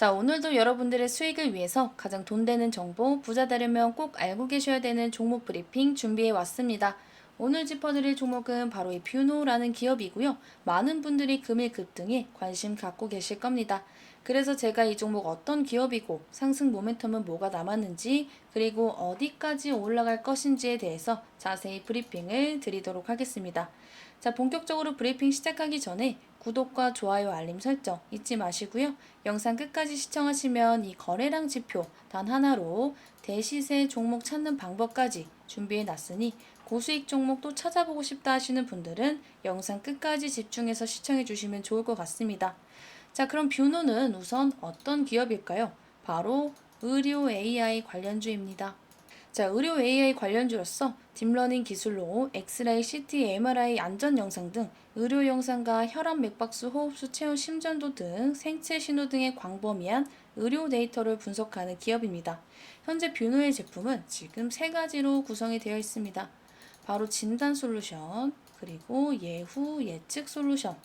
자, 오늘도 여러분들의 수익을 위해서 가장 돈 되는 정보, 부자 되려면 꼭 알고 계셔야 되는 종목 브리핑 준비해 왔습니다. 오늘 짚어드릴 종목은 바로 이 뷰노라는 기업이고요. 많은 분들이 금일 급등에 관심 갖고 계실 겁니다. 그래서 제가 이 종목 어떤 기업이고 상승 모멘텀은 뭐가 남았는지 그리고 어디까지 올라갈 것인지에 대해서 자세히 브리핑을 드리도록 하겠습니다. 자, 본격적으로 브리핑 시작하기 전에 구독과 좋아요, 알림 설정 잊지 마시고요. 영상 끝까지 시청하시면 이 거래량 지표 단 하나로 대시세 종목 찾는 방법까지 준비해 놨으니 고수익 종목 또 찾아보고 싶다 하시는 분들은 영상 끝까지 집중해서 시청해 주시면 좋을 것 같습니다. 자, 그럼 뷰노는 우선 어떤 기업일까요? 바로 의료 AI 관련주입니다. 자, 의료 AI 관련주로서 딥러닝 기술로 엑스레이, CT, MRI 안전 영상 등 의료 영상과 혈압, 맥박수, 호흡수, 체온, 심전도 등 생체 신호 등의 광범위한 의료 데이터를 분석하는 기업입니다. 현재 뷰노의 제품은 지금 세 가지로 구성이 되어 있습니다. 바로 진단 솔루션, 그리고 예후 예측 솔루션,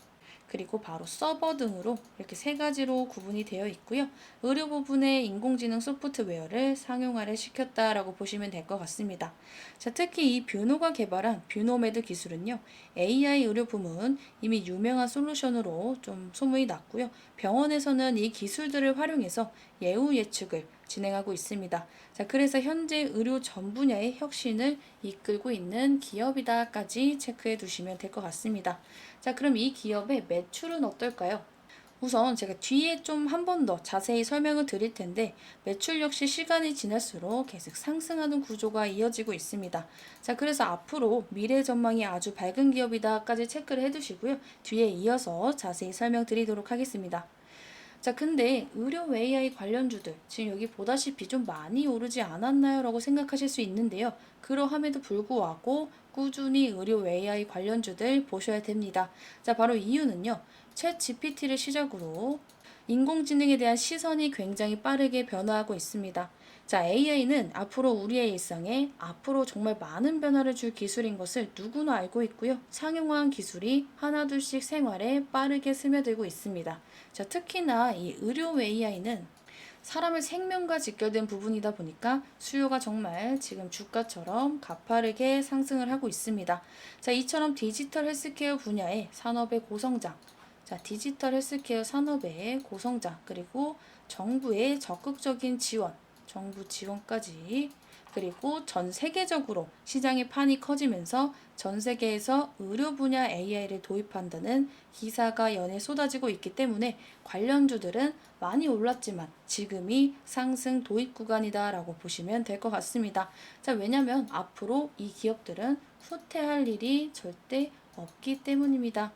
그리고 바로 서버 등으로 이렇게 세 가지로 구분이 되어 있고요. 의료 부분에 인공지능 소프트웨어를 상용화를 시켰다라고 보시면 될 것 같습니다. 자, 특히 이 뷰노가 개발한 뷰노메드 기술은요. AI 의료 부문 이미 유명한 솔루션으로 좀 소문이 났고요. 병원에서는 이 기술들을 활용해서 예후 예측을 진행하고 있습니다. 자, 그래서 현재 의료 전 분야의 혁신을 이끌고 있는 기업이다까지 체크해 두시면 될 것 같습니다. 자, 그럼 이 기업의 매출은 어떨까요? 우선 제가 뒤에 좀 한 번 더 자세히 설명을 드릴 텐데 매출 역시 시간이 지날수록 계속 상승하는 구조가 이어지고 있습니다. 자, 그래서 앞으로 미래 전망이 아주 밝은 기업이다까지 체크를 해 두시고요. 뒤에 이어서 자세히 설명드리도록 하겠습니다. 자, 근데 의료 AI 관련주들 지금 여기 보다시피 좀 많이 오르지 않았나요? 라고 생각하실 수 있는데요. 그러함에도 불구하고 꾸준히 의료 AI 관련주들 보셔야 됩니다. 자, 바로 이유는요. 챗 GPT를 시작으로 인공지능에 대한 시선이 굉장히 빠르게 변화하고 있습니다. 자, AI는 앞으로 우리의 일상에 앞으로 정말 많은 변화를 줄 기술인 것을 누구나 알고 있고요. 상용화한 기술이 하나둘씩 생활에 빠르게 스며들고 있습니다. 자, 특히나 이 의료 AI는 사람의 생명과 직결된 부분이다 보니까 수요가 정말 지금 주가처럼 가파르게 상승을 하고 있습니다. 자, 이처럼 디지털 헬스케어 분야의 산업의 고성장, 자, 디지털 헬스케어 산업의 고성장, 그리고 정부의 적극적인 지원, 정부 지원까지 그리고 전 세계적으로 시장의 판이 커지면서 전 세계에서 의료 분야 AI를 도입한다는 기사가 연에 쏟아지고 있기 때문에 관련주들은 많이 올랐지만 지금이 상승 도입 구간이다라고 보시면 될 것 같습니다. 자, 왜냐면 앞으로 이 기업들은 후퇴할 일이 절대 없기 때문입니다.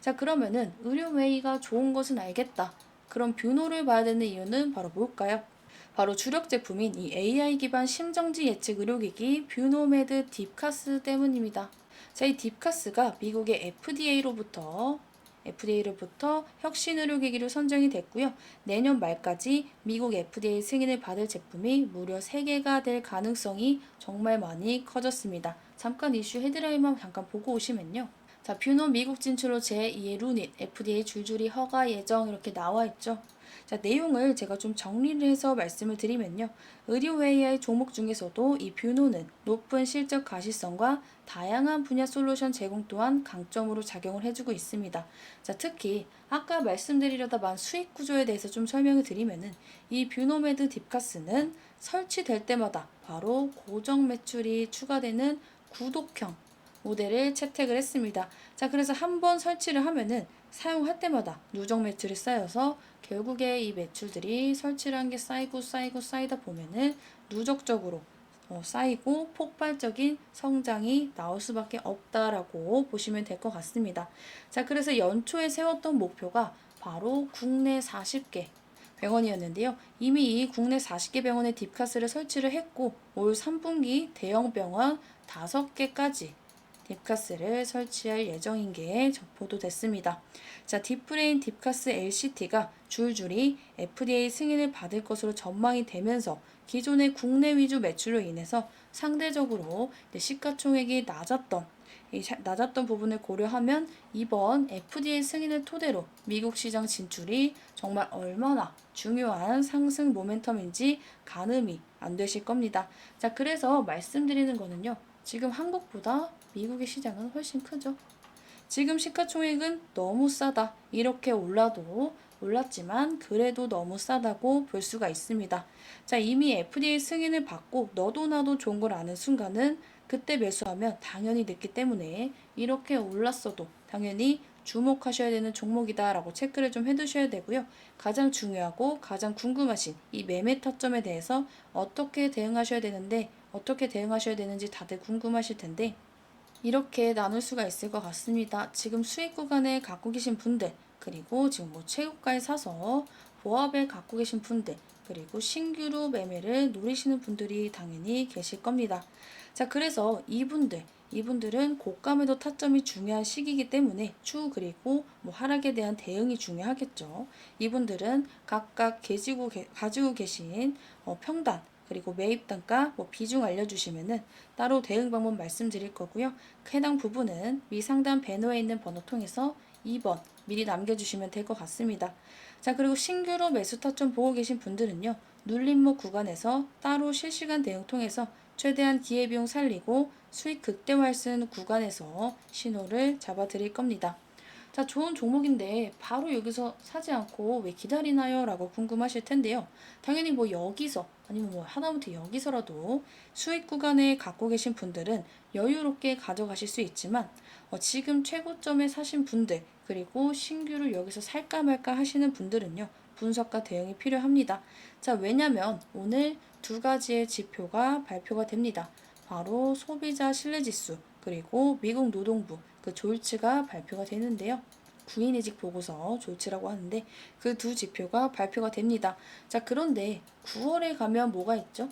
자, 그러면은 의료 웨이가 좋은 것은 알겠다. 그럼 뷰노를 봐야 되는 이유는 바로 뭘까요? 바로 주력 제품인 이 AI 기반 심정지 예측 의료기기 뷰노메드 딥카스 때문입니다. 자, 이 딥카스가 미국의 FDA로부터 FDA로부터 혁신 의료기기로 선정이 됐고요. 내년 말까지 미국 FDA 승인을 받을 제품이 무려 3개가 될 가능성이 정말 많이 커졌습니다. 잠깐 이슈 헤드라인만 잠깐 보고 오시면요. 자, 뷰노 미국 진출로 제2의 루닛, FDA 줄줄이 허가 예정 이렇게 나와 있죠. 자, 내용을 제가 좀 정리를 해서 말씀을 드리면요. 의료 AI 종목 중에서도 이 뷰노는 높은 실적 가시성과 다양한 분야 솔루션 제공 또한 강점으로 작용을 해주고 있습니다. 자, 특히 아까 말씀드리려다 만 수익 구조에 대해서 좀 설명을 드리면은 이 뷰노메드 딥카스는 설치될 때마다 바로 고정 매출이 추가되는 구독형 모델을 채택을 했습니다. 자, 그래서 한 번 설치를 하면은 사용할 때마다 누적 매출이 쌓여서 결국에 이 매출들이 설치를 한게 쌓이고 쌓이고 쌓이다 보면은 누적적으로 어, 쌓이고 폭발적인 성장이 나올 수밖에 없다라고 보시면 될 것 같습니다. 자, 그래서 연초에 세웠던 목표가 바로 국내 40개 병원이었는데요. 이미 이 국내 40개 병원에 딥카스를 설치를 했고 올 3분기 대형 병원 5개까지 딥카스를 설치할 예정인 게 보도됐습니다. 자, 딥브레인 딥카스 LCT가 줄줄이 FDA 승인을 받을 것으로 전망이 되면서 기존의 국내 위주 매출로 인해서 상대적으로 시가총액이 낮았던 이 낮았던 부분을 고려하면 이번 FDA 승인을 토대로 미국 시장 진출이 정말 얼마나 중요한 상승 모멘텀인지 가늠이 안 되실 겁니다. 자, 그래서 말씀드리는 거는요. 지금 한국보다 미국의 시장은 훨씬 크죠. 지금 시가총액은 너무 싸다. 이렇게 올라도 올랐지만 그래도 너무 싸다고 볼 수가 있습니다. 자, 이미 FDA 승인을 받고 너도 나도 좋은 걸 아는 순간은 그때 매수하면 당연히 늦기 때문에 이렇게 올랐어도 당연히 주목하셔야 되는 종목이다라고 체크를 좀 해두셔야 되고요. 가장 중요하고 가장 궁금하신 이 매매 타점에 대해서 어떻게 대응하셔야 되는데 어떻게 대응하셔야 되는지 다들 궁금하실 텐데 이렇게 나눌 수가 있을 것 같습니다. 지금 수익 구간에 갖고 계신 분들, 그리고 지금 뭐 최고가에 사서 보합에 갖고 계신 분들, 그리고 신규로 매매를 노리시는 분들이 당연히 계실 겁니다. 자, 그래서 이분들, 이분들은 고가 매도 타점이 중요한 시기이기 때문에 추후 그리고 뭐 하락에 대한 대응이 중요하겠죠. 이분들은 각각 계지고, 계- 가지고 계신 어, 평단, 그리고 매입 단가 뭐 비중 알려주시면은 따로 대응 방법 말씀드릴 거고요. 해당 부분은 위 상단 배너에 있는 번호 통해서 2번 미리 남겨주시면 될 것 같습니다. 자 그리고 신규로 매수 타점 보고 계신 분들은요. 눌림목 구간에서 따로 실시간 대응 통해서 최대한 기회비용 살리고 수익 극대화할 수 있는 구간에서 신호를 잡아 드릴 겁니다. 자, 좋은 종목인데 바로 여기서 사지 않고 왜 기다리나요? 라고 궁금하실 텐데요. 당연히 뭐 여기서 아니면 뭐 하다못해 여기서라도 수익 구간에 갖고 계신 분들은 여유롭게 가져가실 수 있지만 어, 지금 최고점에 사신 분들 그리고 신규를 여기서 살까 말까 하시는 분들은요. 분석과 대응이 필요합니다. 자, 왜냐면 오늘 두 가지의 지표가 발표가 됩니다. 바로 소비자 신뢰지수 그리고 미국 노동부 그 졸츠가 발표가 되는데요. 구인이직 보고서 졸츠라고 하는데 그 두 지표가 발표가 됩니다. 자, 그런데 9월에 가면 뭐가 있죠?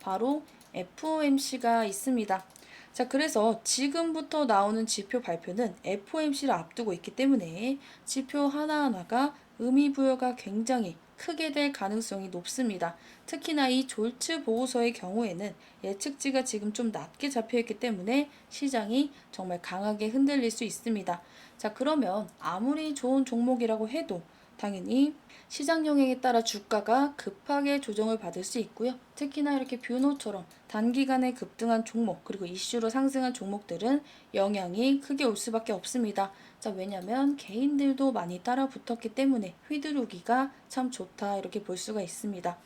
바로 FOMC가 있습니다. 자, 그래서 지금부터 나오는 지표 발표는 FOMC를 앞두고 있기 때문에 지표 하나하나가 의미 부여가 굉장히 크게 될 가능성이 높습니다. 특히나 이 졸츠 보고서의 경우에는 예측치가 지금 좀 낮게 잡혀 있기 때문에 시장이 정말 강하게 흔들릴 수 있습니다. 자, 그러면 아무리 좋은 종목이라고 해도 당연히 시장 영향에 따라 주가가 급하게 조정을 받을 수 있고요. 특히나 이렇게 뷰노처럼 단기간에 급등한 종목 그리고 이슈로 상승한 종목들은 영향이 크게 올 수밖에 없습니다. 자, 왜냐면 개인들도 많이 따라 붙었기 때문에 휘두르기가 참 좋다 이렇게 볼 수가 있습니다.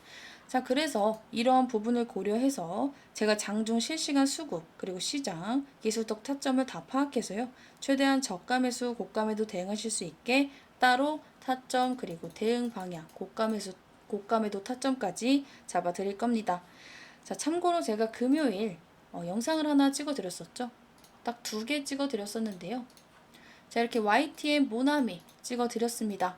자, 그래서 이러한 부분을 고려해서 제가 장중 실시간 수급 그리고 시장 기술적 타점을 다 파악해서요. 최대한 저가 매수, 고가 매도 대응하실 수 있게 따로 타점 그리고 대응 방향, 고가 매도 타점까지 잡아 드릴 겁니다. 자, 참고로 제가 금요일 어, 영상을 하나 찍어 드렸었죠. 딱 두 개 찍어 드렸었는데요. 자, 이렇게 YTN 모나미 찍어 드렸습니다.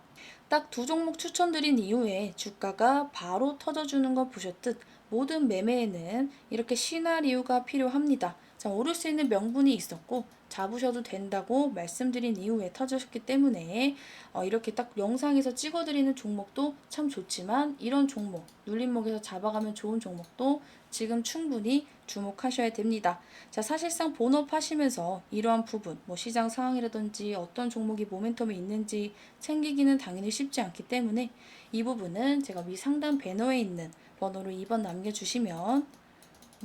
딱 두 종목 추천드린 이후에 주가가 바로 터져주는 거 보셨듯 모든 매매에는 이렇게 시나리오가 필요합니다. 자, 오를 수 있는 명분이 있었고 잡으셔도 된다고 말씀드린 이후에 터졌기 때문에 어, 이렇게 딱 영상에서 찍어드리는 종목도 참 좋지만 이런 종목, 눌림목에서 잡아가면 좋은 종목도 지금 충분히 주목하셔야 됩니다. 자, 사실상 본업 하시면서 이러한 부분, 뭐 시장 상황이라든지 어떤 종목이 모멘텀이 있는지 챙기기는 당연히 쉽지 않기 때문에 이 부분은 제가 위 상단 배너에 있는 번호로 2번 남겨주시면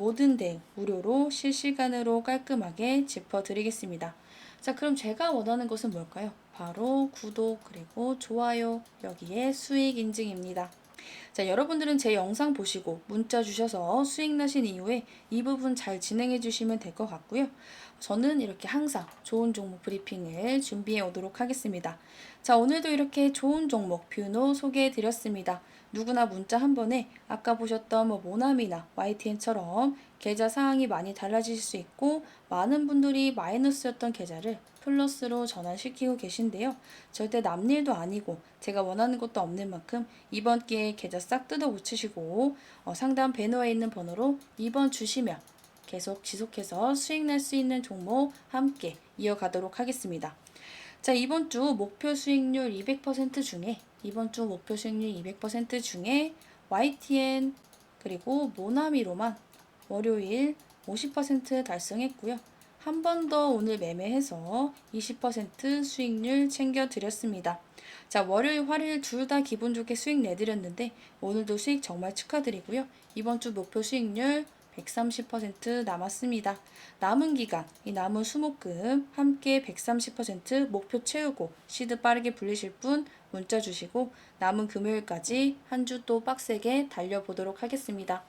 모든 대응 무료로 실시간으로 깔끔하게 짚어드리겠습니다. 자, 그럼 제가 원하는 것은 뭘까요? 바로 구독 그리고 좋아요 여기에 수익 인증입니다. 자, 여러분들은 제 영상 보시고 문자 주셔서 수익 나신 이후에 이 부분 잘 진행해 주시면 될 것 같고요. 저는 이렇게 항상 좋은 종목 브리핑을 준비해 오도록 하겠습니다. 자, 오늘도 이렇게 좋은 종목 뷰노 소개해 드렸습니다. 누구나 문자 한 번에 아까 보셨던 뭐 모나미나 YTN처럼 계좌 상황이 많이 달라질 수 있고 많은 분들이 마이너스였던 계좌를 플러스로 전환시키고 계신데요. 절대 남일도 아니고 제가 원하는 것도 없는 만큼 이번 기회에 계좌 싹 뜯어 고치시고 어, 상단 배너에 있는 번호로 2번 주시면 계속 지속해서 수익 낼수 있는 종목 함께 이어가도록 하겠습니다. 자, 이번 주 목표 수익률 200% 중에 이번 주 목표 수익률 200% 중에 YTN 그리고 모나미로만 월요일 50% 달성했고요. 한 번 더 오늘 매매해서 20% 수익률 챙겨드렸습니다. 자, 월요일, 화요일 둘 다 기분 좋게 수익 내드렸는데 오늘도 수익 정말 축하드리고요. 이번 주 목표 수익률 130% 남았습니다. 남은 기간, 이 남은 수목금 함께 130% 목표 채우고 시드 빠르게 불리실 분 문자 주시고 남은 금요일까지 한 주 또 빡세게 달려보도록 하겠습니다.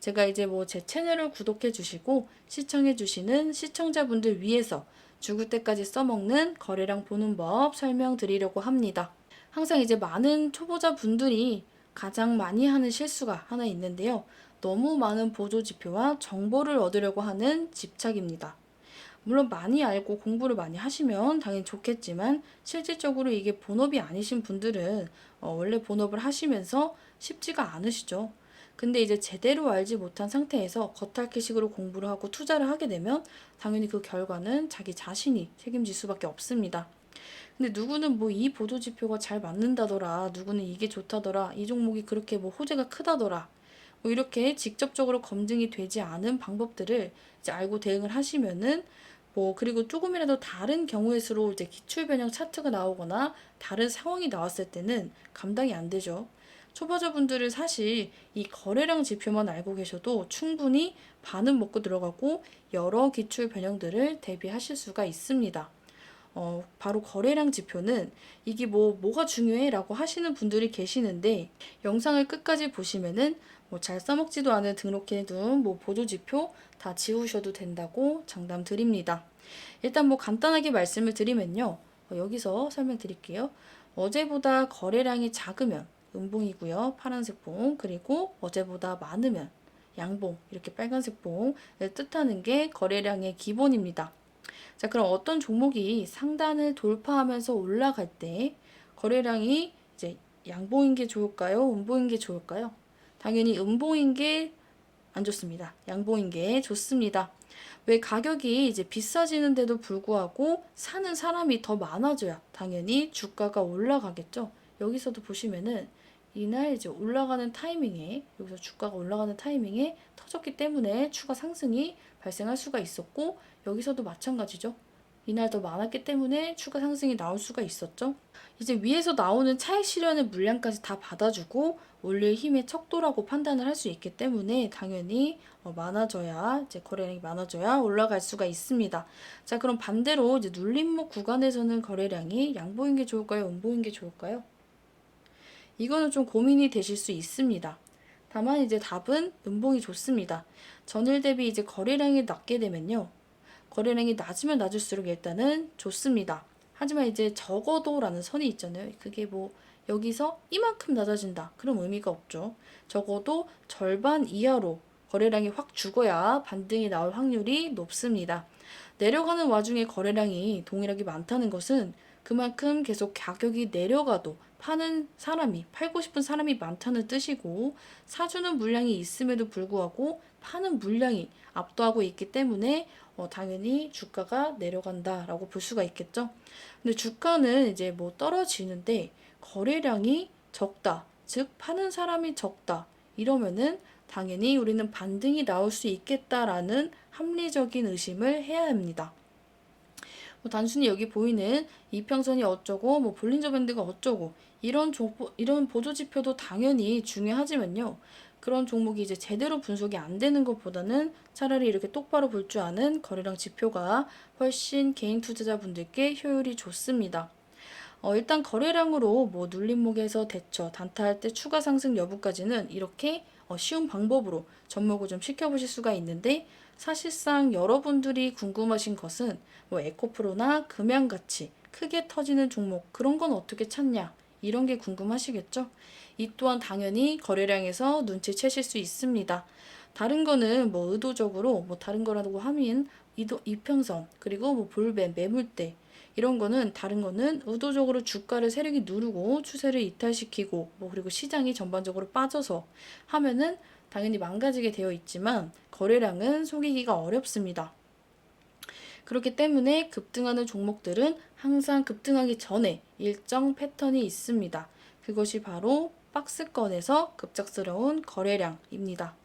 제가 이제 뭐 제 채널을 구독해 주시고 시청해 주시는 시청자분들 위해서 죽을 때까지 써먹는 거래량 보는 법 설명드리려고 합니다. 항상 이제 많은 초보자 분들이 가장 많이 하는 실수가 하나 있는데요. 너무 많은 보조 지표와 정보를 얻으려고 하는 집착입니다. 물론 많이 알고 공부를 많이 하시면 당연히 좋겠지만 실질적으로 이게 본업이 아니신 분들은 어, 원래 본업을 하시면서 쉽지가 않으시죠. 근데 이제 제대로 알지 못한 상태에서 겉핥기식으로 공부를 하고 투자를 하게 되면 당연히 그 결과는 자기 자신이 책임질 수밖에 없습니다. 근데 누구는 뭐 이 보조 지표가 잘 맞는다더라, 누구는 이게 좋다더라, 이 종목이 그렇게 뭐 호재가 크다더라, 뭐 이렇게 직접적으로 검증이 되지 않은 방법들을 이제 알고 대응을 하시면은 뭐 그리고 조금이라도 다른 경우의 수로 이제 기출 변형 차트가 나오거나 다른 상황이 나왔을 때는 감당이 안 되죠. 초보자분들은 사실 이 거래량 지표만 알고 계셔도 충분히 반은 먹고 들어가고 여러 기출 변형들을 대비하실 수가 있습니다. 어, 바로 거래량 지표는 이게 뭐 뭐가 중요해 라고 하시는 분들이 계시는데 영상을 끝까지 보시면은 뭐 잘 써먹지도 않은 등록해둔 뭐 보조 지표 다 지우셔도 된다고 장담 드립니다. 일단 뭐 간단하게 말씀을 드리면요. 어, 여기서 설명드릴게요. 어제보다 거래량이 작으면 음봉이고요. 파란색 봉. 그리고 어제보다 많으면 양봉. 이렇게 빨간색 봉을 뜻하는 게 거래량의 기본입니다. 자, 그럼 어떤 종목이 상단을 돌파하면서 올라갈 때 거래량이 이제 양봉인 게 좋을까요? 음봉인 게 좋을까요? 당연히 음봉인 게 안 좋습니다. 양봉인 게 좋습니다. 왜 가격이 이제 비싸지는데도 불구하고 사는 사람이 더 많아져야 당연히 주가가 올라가겠죠. 여기서도 보시면은 이날 이제 올라가는 타이밍에 여기서 주가가 올라가는 타이밍에 터졌기 때문에 추가 상승이 발생할 수가 있었고 여기서도 마찬가지죠. 이날 더 많았기 때문에 추가 상승이 나올 수가 있었죠. 이제 위에서 나오는 차익 실현의 물량까지 다 받아주고 올릴 힘의 척도라고 판단을 할 수 있기 때문에 당연히 어, 많아져야 이제 거래량이 많아져야 올라갈 수가 있습니다. 자 그럼 반대로 이제 눌림목 구간에서는 거래량이 양보인 게 좋을까요? 음보인 게 좋을까요? 이거는 좀 고민이 되실 수 있습니다. 다만 이제 답은 음봉이 좋습니다. 전일 대비 이제 거래량이 낮게 되면요. 거래량이 낮으면 낮을수록 일단은 좋습니다. 하지만 이제 적어도라는 선이 있잖아요. 그게 뭐 여기서 이만큼 낮아진다. 그럼 의미가 없죠. 적어도 절반 이하로 거래량이 확 죽어야 반등이 나올 확률이 높습니다. 내려가는 와중에 거래량이 동일하게 많다는 것은 그만큼 계속 가격이 내려가도 파는 사람이, 팔고 싶은 사람이 많다는 뜻이고, 사주는 물량이 있음에도 불구하고 파는 물량이 압도하고 있기 때문에 어, 당연히 주가가 내려간다라고 볼 수가 있겠죠. 근데 주가는 이제 뭐 떨어지는데 거래량이 적다. 즉, 파는 사람이 적다. 이러면은 당연히 우리는 반등이 나올 수 있겠다라는 합리적인 의심을 해야 합니다. 뭐 단순히 여기 보이는 이평선이 어쩌고 뭐 볼린저 밴드가 어쩌고 이런 조보, 이런 보조 지표도 당연히 중요하지만요. 그런 종목이 이제 제대로 분석이 안 되는 것보다는 차라리 이렇게 똑바로 볼 줄 아는 거래량 지표가 훨씬 개인 투자자분들께 효율이 좋습니다. 어, 일단 거래량으로 뭐 눌림목에서 대처, 단타할 때 추가 상승 여부까지는 이렇게 어, 쉬운 방법으로 접목을 좀 시켜보실 수가 있는데 사실상 여러분들이 궁금하신 것은 뭐 에코프로나 금양같이 크게 터지는 종목 그런 건 어떻게 찾냐 이런 게 궁금하시겠죠? 이 또한 당연히 거래량에서 눈치채실 수 있습니다. 다른 거는 뭐 의도적으로 뭐 다른 거라고 하면 이도, 이평선 그리고 뭐 볼배 매물대 이런 거는 다른 거는 의도적으로 주가를 세력이 누르고 추세를 이탈시키고 뭐 그리고 시장이 전반적으로 빠져서 하면은 당연히 망가지게 되어 있지만 거래량은 속이기가 어렵습니다. 그렇기 때문에 급등하는 종목들은 항상 급등하기 전에 일정 패턴이 있습니다. 그것이 바로 박스권에서 급작스러운 거래량입니다.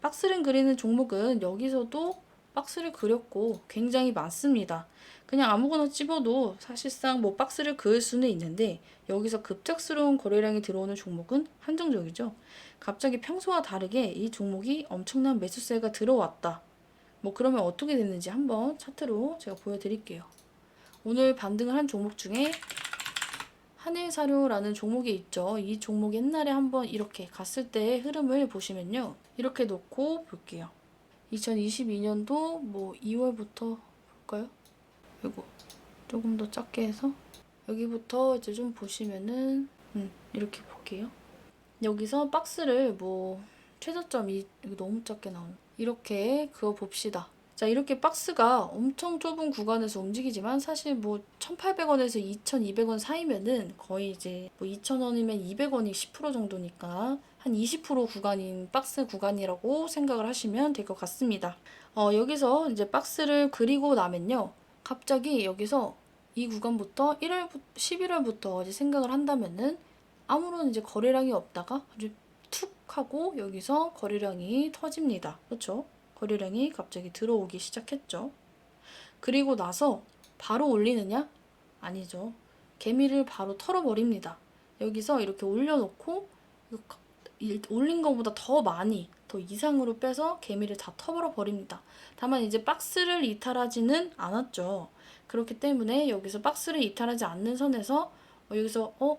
박스를 그리는 종목은 여기서도 박스를 그렸고 굉장히 많습니다. 그냥 아무거나 집어도 사실상 뭐 박스를 그을 수는 있는데 여기서 급작스러운 거래량이 들어오는 종목은 한정적이죠. 갑자기 평소와 다르게 이 종목이 엄청난 매수세가 들어왔다. 뭐 그러면 어떻게 됐는지 한번 차트로 제가 보여드릴게요. 오늘 반등을 한 종목 중에 한일사료라는 종목이 있죠. 이 종목 옛날에 한번 이렇게 갔을 때의 흐름을 보시면요. 이렇게 놓고 볼게요. 2022년도 뭐 2월부터 볼까요? 이거 조금 더 작게 해서 여기부터 이제 좀 보시면은 음, 이렇게 볼게요. 여기서 박스를 뭐 최저점이 너무 작게 나오는 이렇게 그어 봅시다. 자 이렇게 박스가 엄청 좁은 구간에서 움직이지만 사실 뭐 1,800원에서 2,200원 사이면은 거의 이제 뭐 2,000원이면 200원이 10% 정도니까 한 20% 구간인 박스 구간이라고 생각을 하시면 될 것 같습니다. 어, 여기서 이제 박스를 그리고 나면요. 갑자기 여기서 이 구간부터 1월, 11월부터 이제 생각을 한다면은 아무런 이제 거래량이 없다가 아주 툭 하고 여기서 거래량이 터집니다. 그렇죠? 거래량이 갑자기 들어오기 시작했죠. 그리고 나서 바로 올리느냐? 아니죠. 개미를 바로 털어버립니다. 여기서 이렇게 올려놓고 올린 것보다 더 많이 더 이상으로 빼서 개미를 다 터버려 버립니다. 다만 이제 박스를 이탈하지는 않았죠. 그렇기 때문에 여기서 박스를 이탈하지 않는 선에서 어, 여기서 어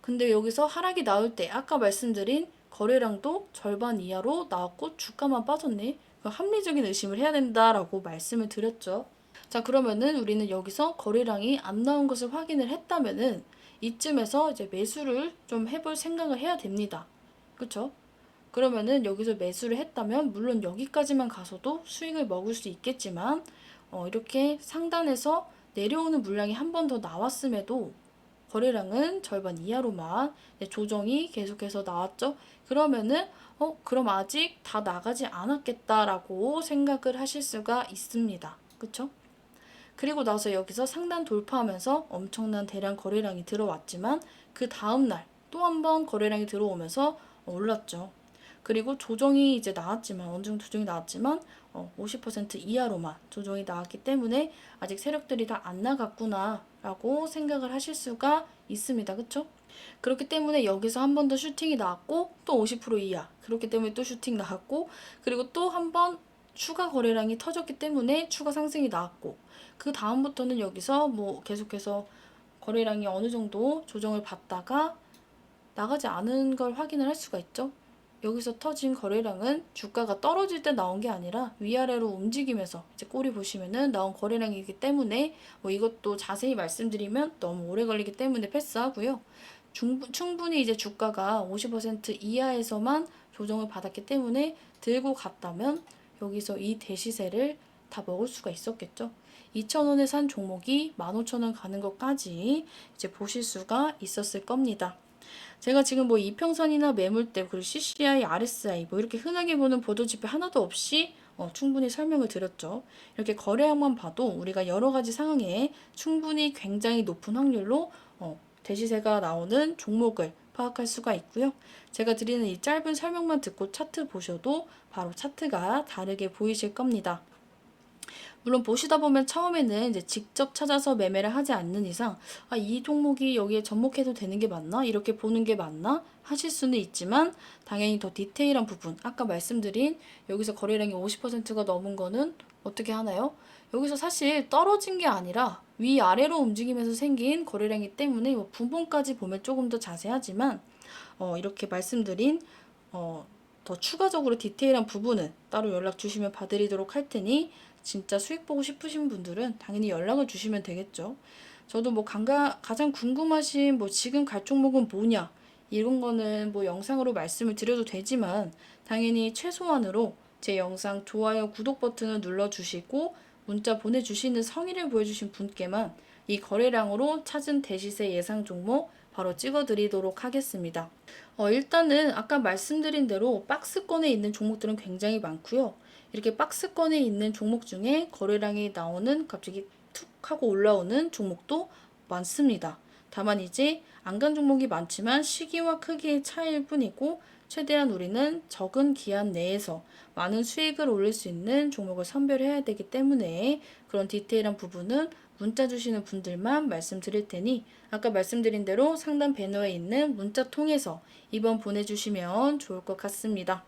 근데 여기서 하락이 나올 때 아까 말씀드린 거래량도 절반 이하로 나왔고 주가만 빠졌네. 그 합리적인 의심을 해야 된다라고 말씀을 드렸죠. 자 그러면은 우리는 여기서 거래량이 안 나온 것을 확인을 했다면은 이쯤에서 이제 매수를 좀 해볼 생각을 해야 됩니다. 그쵸? 그러면은 여기서 매수를 했다면 물론 여기까지만 가서도 수익을 먹을 수 있겠지만 어, 이렇게 상단에서 내려오는 물량이 한 번 더 나왔음에도 거래량은 절반 이하로만 네, 조정이 계속해서 나왔죠. 그러면은 어 그럼 아직 다 나가지 않았겠다라고 생각을 하실 수가 있습니다. 그쵸? 그리고 나서 여기서 상단 돌파하면서 엄청난 대량 거래량이 들어왔지만 그 다음 날 또 한 번 거래량이 들어오면서 올랐죠. 그리고 조정이 이제 나왔지만 어느 정도 조정이 나왔지만 어, 50% 이하로만 조정이 나왔기 때문에 아직 세력들이 다 안 나갔구나라고 생각을 하실 수가 있습니다. 그쵸? 그렇기 때문에 여기서 한 번 더 슈팅이 나왔고 또 50% 이하 그렇기 때문에 또 슈팅 나왔고 그리고 또 한 번 추가 거래량이 터졌기 때문에 추가 상승이 나왔고 그 다음부터는 여기서 뭐 계속해서 거래량이 어느 정도 조정을 받다가 나가지 않은 걸 확인을 할 수가 있죠. 여기서 터진 거래량은 주가가 떨어질 때 나온 게 아니라 위아래로 움직이면서 이제 꼬리 보시면은 나온 거래량이기 때문에 뭐 이것도 자세히 말씀드리면 너무 오래 걸리기 때문에 패스하고요. 충분, 충분히 이제 주가가 50% 이하에서만 조정을 받았기 때문에 들고 갔다면 여기서 이 대시세를 다 먹을 수가 있었겠죠. 2,000원에 산 종목이 15,000원 가는 것까지 이제 보실 수가 있었을 겁니다. 제가 지금 뭐 이평선이나 매물대 그리고 CCI, RSI 뭐 이렇게 흔하게 보는 보도지표 하나도 없이 어, 충분히 설명을 드렸죠. 이렇게 거래량만 봐도 우리가 여러 가지 상황에 충분히 굉장히 높은 확률로 어, 대시세가 나오는 종목을 파악할 수가 있고요. 제가 드리는 이 짧은 설명만 듣고 차트 보셔도 바로 차트가 다르게 보이실 겁니다. 물론 보시다 보면 처음에는 이제 직접 찾아서 매매를 하지 않는 이상 아, 이 종목이 여기에 접목해도 되는 게 맞나? 이렇게 보는 게 맞나? 하실 수는 있지만 당연히 더 디테일한 부분 아까 말씀드린 여기서 거래량이 50%가 넘은 거는 어떻게 하나요? 여기서 사실 떨어진 게 아니라 위아래로 움직이면서 생긴 거래량이기 때문에 뭐 분봉까지 보면 조금 더 자세하지만 어, 이렇게 말씀드린 어, 더 추가적으로 디테일한 부분은 따로 연락 주시면 봐드리도록 할 테니 진짜 수익 보고 싶으신 분들은 당연히 연락을 주시면 되겠죠. 저도 뭐 강가, 가장 궁금하신 뭐 지금 갈 종목은 뭐냐 이런 거는 뭐 영상으로 말씀을 드려도 되지만 당연히 최소한으로 제 영상 좋아요, 구독 버튼을 눌러주시고 문자 보내주시는 성의를 보여주신 분께만 이 거래량으로 찾은 대시세 예상 종목 바로 찍어드리도록 하겠습니다. 어, 일단은 아까 말씀드린 대로 박스권에 있는 종목들은 굉장히 많고요. 이렇게 박스권에 있는 종목 중에 거래량이 나오는 갑자기 툭 하고 올라오는 종목도 많습니다. 다만 이제 안간 종목이 많지만 시기와 크기의 차이일 뿐이고 최대한 우리는 적은 기한 내에서 많은 수익을 올릴 수 있는 종목을 선별해야 되기 때문에 그런 디테일한 부분은 문자 주시는 분들만 말씀드릴 테니 아까 말씀드린 대로 상단 배너에 있는 문자 통해서 2번 보내주시면 좋을 것 같습니다.